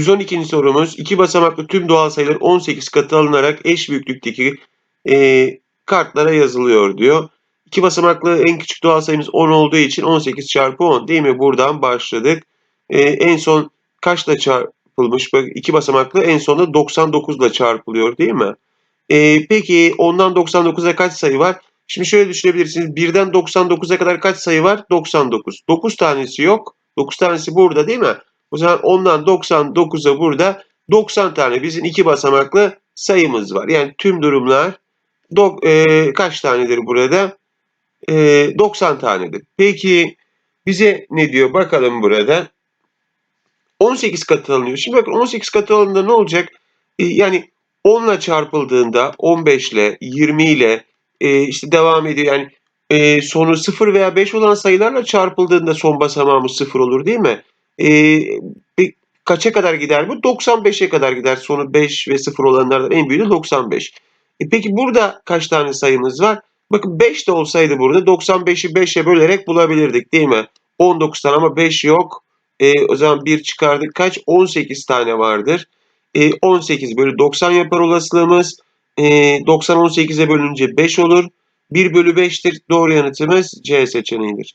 112. sorumuz iki basamaklı tüm doğal sayılar 18 katı alınarak eş büyüklükteki e, kartlara yazılıyor diyor. İki basamaklı en küçük doğal sayımız 10 olduğu için 18 çarpı 10 değil mi? Buradan başladık. E, en son kaçla çarpılmış? Bak iki basamaklı en sonunda 99 ile çarpılıyor değil mi? E, peki ondan 99'a kaç sayı var? Şimdi şöyle düşünebilirsiniz. 1'den 99'a kadar kaç sayı var? 99. 9 tanesi yok. 9 tanesi burada değil mi? O zaman ondan 99'a burada 90 tane bizim iki basamaklı sayımız var. Yani tüm durumlar dok- e, kaç tanedir burada? E, 90 tanedir. Peki bize ne diyor? Bakalım burada. 18 katı alınıyor. Şimdi bakın 18 katı alındığında ne olacak? E, yani 10 ile çarpıldığında 15 ile 20 ile e, işte devam ediyor. Yani e, sonu 0 veya 5 olan sayılarla çarpıldığında son basamağımız 0 olur değil mi? E, kaça kadar gider bu? 95'e kadar gider. Sonu 5 ve 0 olanlardan en büyüğü de 95. E, peki burada kaç tane sayımız var? Bakın 5 de olsaydı burada 95'i 5'e bölerek bulabilirdik değil mi? 19 tane ama 5 yok. E, o zaman 1 çıkardık. Kaç? 18 tane vardır. E, 18 bölü 90 yapar olasılığımız. E, 90 18'e bölünce 5 olur. 1 bölü 5'tir. Doğru yanıtımız C seçeneğidir.